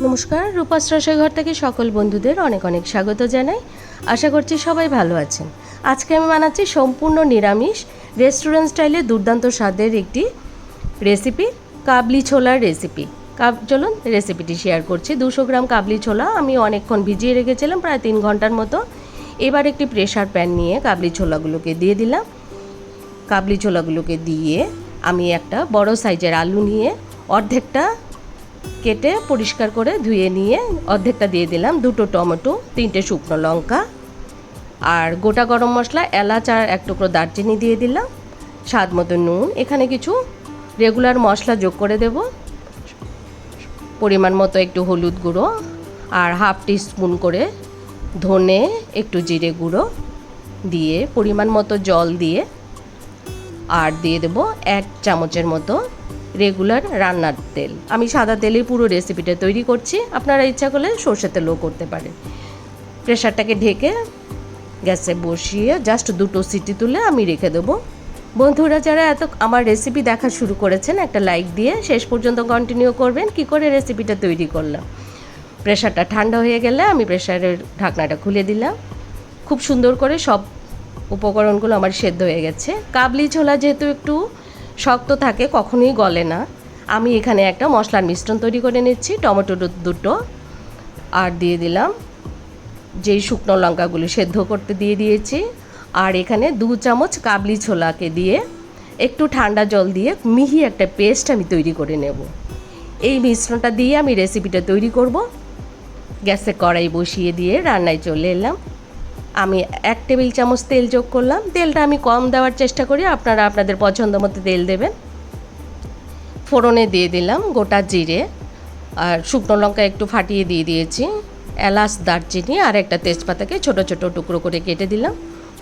নমস্কার রূপাস ঘর থেকে সকল বন্ধুদের অনেক অনেক স্বাগত জানাই। আশা করছি সবাই ভালো আছেন। আজকে আমি বানাচ্ছি সম্পূর্ণ নিরামিষ রেস্টুরেন্ট স্টাইলে দুর্দান্ত স্বাদের একটি রেসিপি কাবলি ছোলার রেসিপি কাব চলুন রেসিপিটি শেয়ার করছি। দুশো গ্রাম কাবলি ছোলা আমি অনেকক্ষণ ভিজিয়ে রেখেছিলাম, প্রায় তিন ঘণ্টার মতো। এবার একটি প্রেশার প্যান নিয়ে কাবলি ছোলাগুলোকে দিয়ে দিলাম। কাবলি ছোলাগুলোকে দিয়ে আমি একটা বড় সাইজের আলু নিয়ে অর্ধেকটা কেটে পরিষ্কার করে ধুয়ে নিয়ে অর্ধেকটা দিয়ে দিলাম দুটো টমেটো, তিনটে শুকনো লঙ্কা আর গোটা গরম মশলা, এলাচ আর এক টুকরো দারচিনি দিয়ে দিলাম। স্বাদ মতো নুন, এখানে কিছু রেগুলার মশলা যোগ করে দেব। পরিমাণ মতো একটু হলুদ গুঁড়ো আর হাফ টি স্পুন করে ধনে একটু জিরে গুঁড়ো দিয়ে পরিমাণ মতো জল দিয়ে আর দিয়ে দেব এক চামচের মতো রেগুলার রান্নার তেল। আমি সাদা তেলেই পুরো রেসিপিটা তৈরি করছি। আপনারা ইচ্ছা করলে সর্ষে তেলও করতে পারেন। প্রেশারটাকে ঢেকে গ্যাসে বসিয়ে জাস্ট দুটো সিটি তুলে আমি রেখে দেবো। বন্ধুরা, যারা এত আমার রেসিপি দেখা শুরু করেছেন, একটা লাইক দিয়ে শেষ পর্যন্ত কন্টিনিউ করবেন। কি করে রেসিপিটা তৈরি করলাম? প্রেশারটা ঠান্ডা হয়ে গেলে আমি প্রেশারের ঢাকনাটা খুলে দিলাম। খুব সুন্দর করে সব উপকরণগুলো আমার সেদ্ধ হয়ে গেছে। কাবলি ছোলা যেহেতু একটু শক্ত থাকে, কখনোই গলে না। আমি এখানে একটা মশলার মিশ্রণ তৈরি করে নিচ্ছি, টমেটো দুটো। আর দিয়ে দিলাম যেই শুকনো লঙ্কাগুলো সেদ্ধ করতে দিয়ে দিয়েছি। আর এখানে দু চামচ কাবলি ছোলাকে দিয়ে একটু ঠান্ডা জল দিয়ে মিহি একটা পেস্ট আমি তৈরি করে নেব। এই মিশ্রণটা দিয়ে আমি রেসিপিটা তৈরি করব। গ্যাসে কড়াই বসিয়ে দিয়ে রান্নায় চলে এলাম। আমি এক টেবিল চামচ তেল যোগ করলাম। তেলটা আমি কম দেওয়ার চেষ্টা করি, আপনারা আপনাদের পছন্দ মতো তেল দেবেন। ফোড়নে দিয়ে দিলাম গোটা জিরে, আর শুকনো লঙ্কা একটু ফাটিয়ে দিয়ে দিয়েছি, এলাচ, দারচিনি, আর একটা তেজপাতাকে ছোট ছোট টুকরো করে কেটে দিলাম।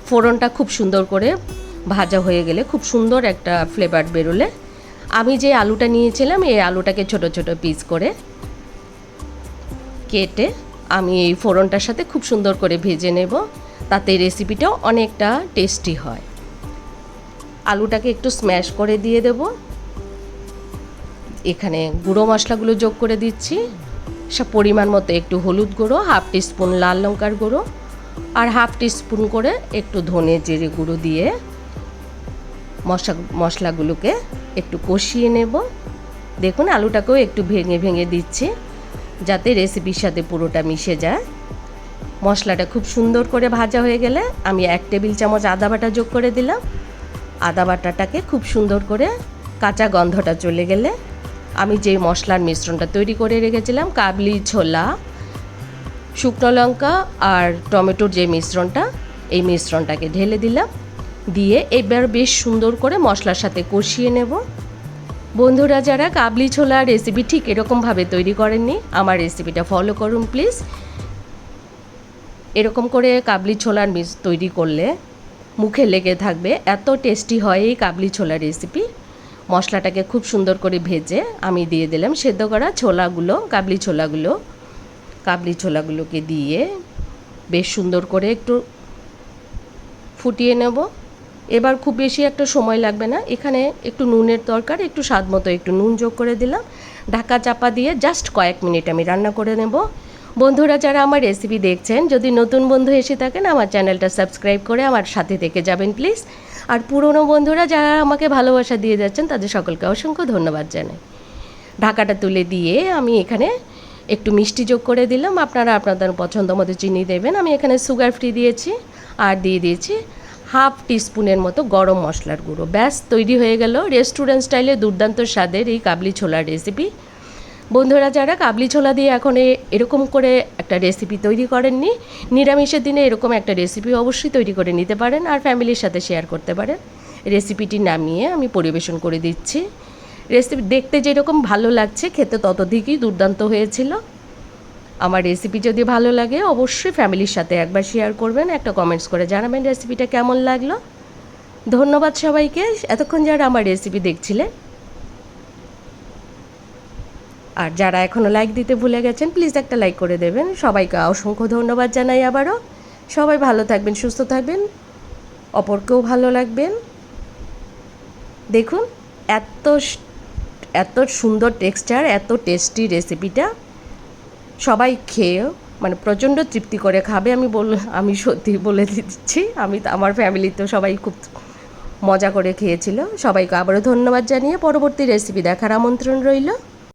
ফোড়নটা খুব সুন্দর করে ভাজা হয়ে গেলে খুব সুন্দর একটা ফ্লেভার বেরোলে। আমি যে আলুটা নিয়েছিলাম, এই আলুটাকে ছোট ছোট পিস করে কেটে আমি এই ফোড়নটার সাথে খুব সুন্দর করে ভেজে নেব। তাতে রেসিপিটাও অনেকটা টেস্টি হয়। আলুটাকে একটু স্ম্যাশ করে দিয়ে দেব। এখানে গুঁড়ো মশলাগুলো যোগ করে দিচ্ছি। সব পরিমাণ মতো একটু হলুদ গুঁড়ো, হাফ টিস্পুন লাল লঙ্কার গুঁড়ো আর হাফ টিস্পুন করে একটু ধনে জিরে গুঁড়ো দিয়ে মশলা মশলাগুলোকে একটু কষিয়ে নেব। দেখুন আলুটাকেও একটু ভেঙে ভেঙে দিচ্ছি। যাতে রেসিপির সাথে পুরোটা মিশে যায়। মশলাটা খুব সুন্দর করে ভাজা হয়ে গেলে আমি এক টেবিল চামচ আদা বাটা যোগ করে দিলাম। আদা বাটাটাকে খুব সুন্দর করে কাঁচা গন্ধটা চলে গেলে আমি যে মশলার মিশ্রণটা তৈরি করে রেখেছিলাম, কাবলি, ছোলা, শুকনো লঙ্কা আর টমেটোর যে মিশ্রণটা, এই মিশ্রণটাকে ঢেলে দিলাম। দিয়ে এবার বেশ সুন্দর করে মশলার সাথে কষিয়ে নেব। বন্ধুরা, যারা কাবলি ছোলা রেসিপি ঠিক এরকমভাবে তৈরি করেননি, আমার রেসিপিটা ফলো করুন প্লিজ এরকম করে কাবলি ছোলার মিস তৈরি করলে মুখে লেগে থাকবে, এত টেস্টি হয় এই কাবলি ছোলার রেসিপি মশলাটাকে খুব সুন্দর করে ভেজে আমি দিয়ে দিলাম সেদ্ধ করা ছোলাগুলো, কাবলি ছোলাগুলো। কাবলি ছোলাগুলোকে দিয়ে বেশ সুন্দর করে একটু ফুটিয়ে নেব। এবার খুব বেশি একটা সময় লাগবে না। এখানে একটু নুনের দরকার, একটু স্বাদ মতো একটু নুন যোগ করে দিলাম। ঢাকা চাপা দিয়ে জাস্ট কয়েক মিনিট আমি রান্না করে নেব। বন্ধুরা, যারা আমার রেসিপি দেখছেন, যদি নতুন বন্ধু এসে থাকেন, আমার চ্যানেলটা সাবস্ক্রাইব করে আমার সাথে থেকে যাবেন প্লিজ আর পুরনো বন্ধুরা, যারা আমাকে ভালোবাসা দিয়ে যাচ্ছেন, তাদের সকলকে অসংখ্য ধন্যবাদ জানাই। ঢাকাটা তুলে দিয়ে আমি এখানে একটু মিষ্টি যোগ করে দিলাম। আপনারা আপনাদের পছন্দ মতো চিনি দেবেন। আমি এখানে সুগার ফ্রি দিয়েছি, আর দিয়ে দিয়েছি হাফ টিস্পুনের মতো গরম মশলার গুঁড়ো। ব্যাস, তৈরি হয়ে গেল রেস্টুরেন্ট স্টাইলে দুর্দান্ত স্বাদের এই কাবলি ছোলার রেসিপি। বন্ধুরা, যারা কাবলি ছোলা দিয়ে এখন এরকম করে একটা রেসিপি তৈরি করেননি, নিরামিষের দিনে এরকম একটা রেসিপি অবশ্যই তৈরি করে নিতে পারেন আর ফ্যামিলির সাথে শেয়ার করতে পারেন। রেসিপিটি নামিয়ে আমি পরিবেশন করে দিচ্ছি। রেসিপি দেখতে যেরকম ভালো লাগছে, খেতে ততদিকই দুর্দান্ত হয়েছিল। আমার রেসিপি যদি ভালো লাগে, অবশ্যই ফ্যামিলির সাথে একবার শেয়ার করবেন, একটা কমেন্টস করে জানাবেন রেসিপিটা কেমন লাগল। ধন্যবাদ সবাইকে, এতক্ষণ যারা আমার রেসিপি দেখছিলেন। আর যারা এখনও লাইক দিতে ভুলে গেছেন প্লিজ একটা লাইক করে দেবেন। সবাইকে অসংখ্য ধন্যবাদ জানাই আবারও। সবাই ভালো থাকবেন, সুস্থ থাকবেন, অপরকেও ভালো লাগবেন। দেখুন, এত এত সুন্দর টেক্সচার এত টেস্টি রেসিপিটা সবাই খেয়ে মানে প্রচণ্ড তৃপ্তি করে খাবে। আমি বল আমি সত্যি বলে দিচ্ছি, আমি আমার ফ্যামিলি তো সবাই খুব মজা করে খেয়েছিল। সবাইকে আবারও ধন্যবাদ জানিয়ে পরবর্তী রেসিপি দেখার আমন্ত্রণ রইল।